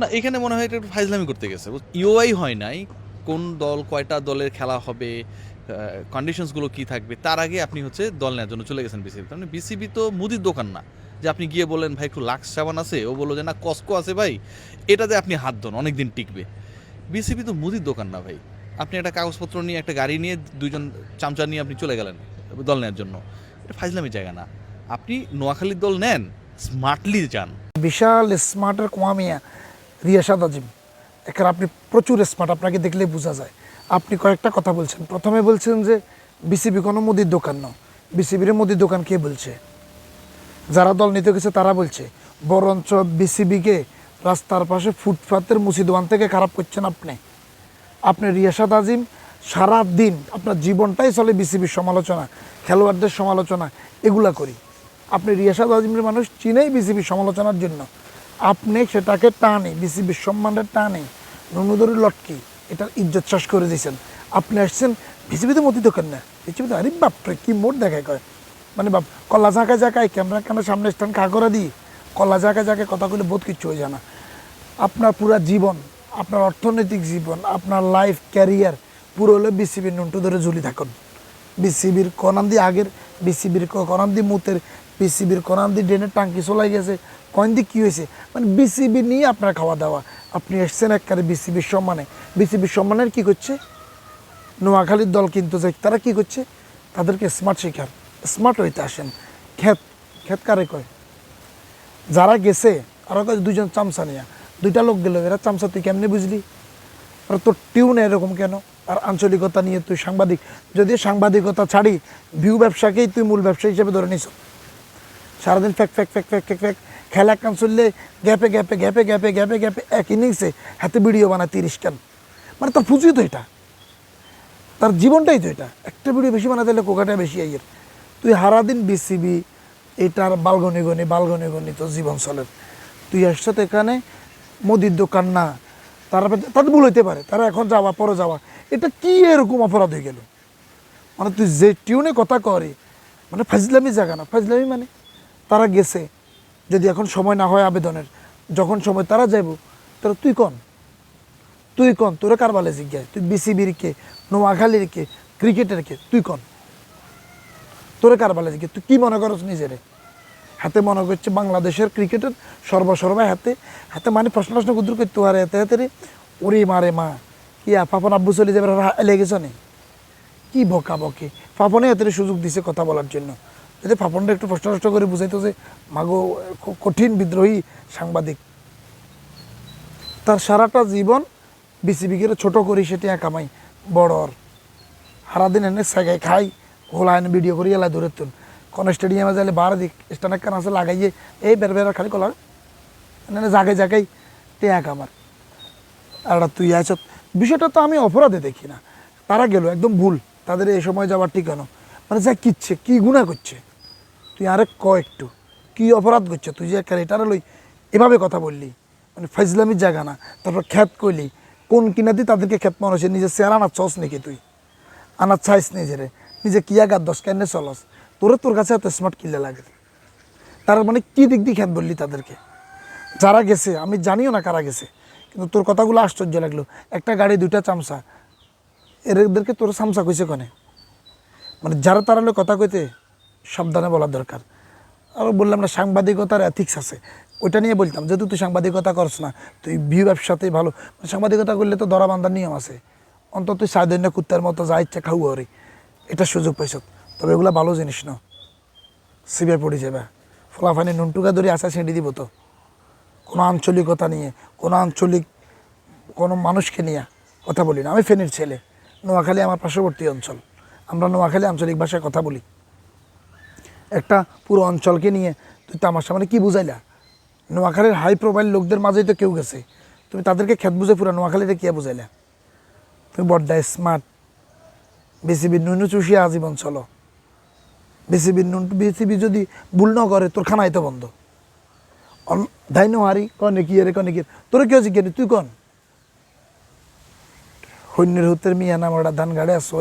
না, এখানে মনে হয় এটা একটু ফাইজলামি করতে গেছে। ইউআই হয় নাই, কোন দল, কয়টা দলের খেলা হবে কন্ডিশনসগুলো কি থাকবে, তার আগে আপনি হচ্ছে দল নেওয়ার জন্য চলে গেছেন বিসিবি মানে বিসিবি তো মুদির দোকান না। যে আপনি গিয়ে বললেন, ভাই, একটু লাক্স সাবান আছে? ও বলল যে, না কসকো আছে ভাই। এটাতে আপনি হাত ধন অনেক দিন টিকবে বিসিবি তো মুদির দোকান না ভাই। আপনি একটা কাগজপত্র নিয়ে, একটা গাড়ি নিয়ে দুইজন চামচা নিয়ে আপনি চলে গেলেন দল নেওয়ার জন্য। এটা ফাইজলামি জায়গা না। আপনি নোয়াখালীর দল নেন, স্মার্টলি যান। বিশাল স্মার্টের কোয়ামিয়া। রিয়াসাদ আজিম এখানে আপনি প্রচুর স্মার্ট আপনাকে দেখলেই বোঝা যায়। আপনি কয়েকটা কথা বলছেন। প্রথমে বলছেন যে বিসিবি কোনো মুদির দোকান ন বিসিবির মুদির দোকান কে বলছে? যারা দল নিতে গেছে তারা বলছে, বরঞ্চ বিসিবিকে রাস্তার পাশে ফুটপাতের মুসি দোকান থেকে খারাপ করছেন আপনি। আপনি রিয়াসাদ আজিম সারা দিন আপনার জীবনটাই চলে বিসিবির সমালোচনা, খেলোয়াড়দের সমালোচনা, এগুলা করি। আপনি রিয়াসাদ আজিমের মানুষ, চিনেই বিসিবির সমালোচনার জন্য। আপনি সেটাকে টানে বিসিবির সম্মানের টানে নুনুদরি লটকি, এটার ইজ্জত শ্বাস করে দিয়েছেন। আপনি আসছেন, বিসিবিতে মতি দোকান না? বিসিবিতে, আরে বাপরে কি মোট দেখায় কয়? মানে বাপ, কলা ঝাঁকা ঝাঁকায় ক্যামেরা কেন সামনে স্ট্যান্ড খা করে দিই? কলা ঝাঁকা ঝাঁকে কথা বলে বহুত কিছু হয়ে যায় না। আপনার পুরা জীবন, আপনার অর্থনৈতিক জীবন, আপনার লাইফ ক্যারিয়ার পুরো হলো বিসিবির নুনটু ধরে ঝুলি থাকুন। বিসিবির কনান্দি আগের, বিসিবির কনান্দি মুতের বিসিবির কনান্দি ড্রেনের টাঙ্কি চলাই গেছে। কয়েন্দি কী হয়েছে? মানে বিসিবি নিয়ে আপনার খাওয়া দাওয়া। আপনি এসছেন একবারে বিসিবির সম্মানে। বিসিবির সম্মানের কী করছে? নোয়াখালীর দল কিন্তু যে তারা কি করছে? তাদেরকে স্মার্ট শেখার স্মার্ট হইতে আসেন। ক্ষেত ক্ষেত কারে কয়? যারা গেছে আরও কয় দুজন চামচা নিয়ে। দুইটা লোক গেল, এরা চামচা তুই কেমনে বুঝলি? আর তোর টিউন এরকম কেন? আর আঞ্চলিকতা নিয়ে তুই সাংবাদিক। যদিও সাংবাদিকতা ছাড়ি ভিউ ব্যবসাকেই তুই মূল ব্যবসা হিসেবে ধরে নিছ। সারাদিন ফ্যাক ফ্যাক ফ্যাক ফ্যাক ফ্যাক ফ্যাক খেলা কান চললে গ্যাপে গ্যাপে গ্যাপে গ্যাপে গ্যাপে গ্যাপে, এক ইনিংসে হাতে ভিডিও বানায় তিরিশ কান মানে তোর পুঁজি তো এটা। তার জীবনটাই তো এটা। একটা ভিডিও বেশি বানাতে হলে কোকাটা বেশি আইয়ের। তুই হারাদিন বিসিবি, এটার বালগনি গনি বালগনি গনি তোর জীবন চলের তুই আসছ তো এখানে, মুদির দোকান না। তারা তাদের ভুল হইতে পারে। তারা এখন যাওয়া, পরে যাওয়া। এটা কি এরকম অপরাধ হয়ে গেল? মানে তুই যে টিউনে কথা করে মানে ফাজলামি জায়গা না। ফাজলামি মানে? তারা গেছে। যদি এখন সময় না হয় আবেদনের, যখন সময় তারা যাইব তারা তুই কন? তুই কন? তোরা কার বালে জিজ্ঞাসা? তুই বিসিবির কে? নোয়াখালীর কে? ক্রিকেটের কে? তুই কন? তোরে কার বালে জিজ্ঞাসা? তুই কি মনে করছ নিজেরে? হাতে মনে করছে বাংলাদেশের ক্রিকেটের সর্বসর্বা হাতে হাতে মানে প্রশ্ন প্রশ্ন কুদুর করতে পারে হাতে হাতে রে। ওরে মারে মা, কি পাপন আব্বু চলে যাবে লেগেছ নে। কি বকা বকে? পাপনে হাতের সুযোগ দিছে কথা বলার জন্য। যাতে পাপনটা একটু প্রশ্ন প্রশ্ন করে বুঝাইতো যে মাগো কঠিন বিদ্রোহী সাংবাদিক। তার সারাটা জীবন বিসিবিকে ছোট করি সেটি কামাই বড়র সারাদিন এনে সেগাই খাই, হোলা এনে ভিডিও করি এলাই দূরে তুন কোন স্টেডিয়ামে যাইলে বার দিক কান আছে লাগাইয়ে এই বের বের খালি কলার এনে জাগাই জাগাই টেয়া কামার আর তুই আছ বিষয়টা তো আমি অপরাধে দেখি না। তারা গেল, একদম ভুল। তাদের এই সময় যাওয়ার ঠিকানো। মানে যা কিচ্ছে, কি গুণা করছে? তুই আরে ক একটু। কি অপরাধ করছে? তুই যে এটারে লই এভাবে কথা বললি। মানে ফাইজলামির জায়গা না। তারপর খ্যাত কইলি কোন কিনা দিয়ে তাদেরকে খ্যাত মানুষের নিজের চেহারা আনার চস নাকি তুই? আনার চাইস নিজেরে নিজে কি আগার দশ কেন চলস? তোরে তোর কাছে এত স্মার্ট কিনলে লাগে। তার মানে কি দিক দিয়ে খ্যাত বললি তাদেরকে? যারা গেছে, আমি জানিও না কারা গেছে, কিন্তু তোর কথাগুলো আশ্চর্য লাগল। একটা গাড়ি, দুইটা চামচা। এদেরকে তোর চামচা কইছে কনে? মানে যারা তারালে কথা কইতে সাবধানে বলার দরকার। আর বললাম না, সাংবাদিকতার এথিক্স আছে। ওইটা নিয়ে বলতাম যেহেতু তুই সাংবাদিকতা করছ না, তুই ভিউ ব্যবসাতেই ভালো। সাংবাদিকতা করলে তো দরা বান্ধার নিয়ম আছে। অন্তত তুই সাধারণ কুত্তার মতো যা ইচ্ছা খাও আরে এটা সুযোগ পাইছ। তবে এগুলো ভালো জিনিস না। সিবিআই পড়ে যাবে ফলাফানি নুনটুকা ধরে আসা ছেড়ে দিব তো। কোনো আঞ্চলিকতা নিয়ে, কোনো আঞ্চলিক, কোনো মানুষকে নিয়ে কথা বলি না। আমি ফেনীর ছেলে। নোয়াখালী আমার পার্শ্ববর্তী অঞ্চল। আমরা নোয়াখালী আঞ্চলিক ভাষায় কথা বলি। একটা পুরো অঞ্চলকে নিয়ে। তুই তামাশা মানে কি বুঝাইলা? নোয়াখালীর হাই প্রোফাইল লোকদের মাঝেই তো কেউ গেছে। তুমি তাদেরকে খেত বুঝে পুরো নোয়াখালীতে কে বুঝাইলা? তুমি বড্ডা স্মার্ট বিসিবি নুনু চুষিয়া আজীবন চলো। বিসিবি নুন বিসিবি যদি ভুল ন করে, তোর খানাই তো বন্ধ। ধাইনো হারি, কনে কি রে কনে কি তোর কেউ জিজ্ঞেস তুই কন? সৈন্যের হুতের মিয়া নাম ধান গাড়ে আসো